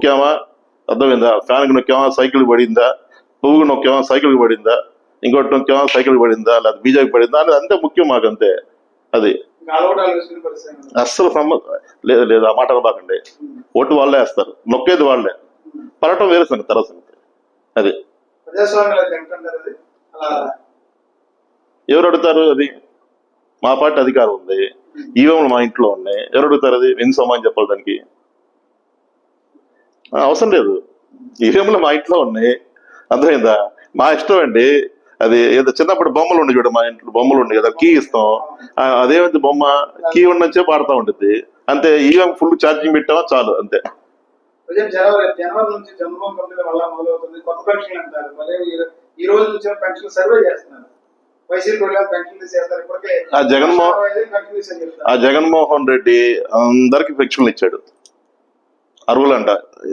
నొక్కామా అర్థమైందా? ఫ్యాన్కి నొక్కామా సైకిల్ పడిందా? పువ్వుకు నొక్కామా సైకిల్ పడిందా? ఇంకోటి నొక్కామా సైకిల్ పడిందా? లేదా బీజేపీ పడిందా? అనేది అంతే ముఖ్యం మాకు అంతే అది. అస్సలు సంబంధం లేదు లేదు ఆ మాట అనబాకండి ఓటు వాళ్ళే వేస్తారు. నొక్కేది వాళ్ళే. పడటం వేరే సంగతి తర్వాత సంగతి. అది. అది ఎవరు అడుగుతారు అది? మా పార్టీ అధికారం ఉంది. ఈవెంలు మా ఇంట్లో ఉన్నాయి. ఎవరు అడుగుతారు అది? ఎన్ని సమాన్ చెప్పాలి దానికి. అవసరం లేదు. ఈవెంలు మా ఇంట్లో ఉన్నాయి. అర్థమైందా? మా ఇష్టం అండి. అది ఏదో చిన్నప్పుడు బొమ్మలు ఉండి చూడు మా ఇంట్లో బొమ్మలు ఉండి కదా కీ ఇస్తాం. అదేమైంది బొమ్మ? కీ ఉన్నంచే పాడుతూ ఉంటుంది అంతే ఈవెం ఫుల్ ఛార్జింగ్ పెట్టామా? చాలు అంతే. ప్రజెంట్ జనవరి జనవరి నుంచి జన్మభూమి కంపెనీ వల్ల మొదలవుతుంది. కొత్త పెన్షన్ అంటారు. మళ్ళీ ఈ- ఈ రోజు నుంచి పెన్షన్ సర్వే చేస్తున్నారు. వైసీపీ వాళ్ళు పెన్షన్ తీసేస్తారు? ఇప్పటికే ఆ జగన్మోహన్- ఆ జగన్మోహన్ రెడ్డి అందరికి పెన్షన్లు ఇచ్చాడు. అరువులంట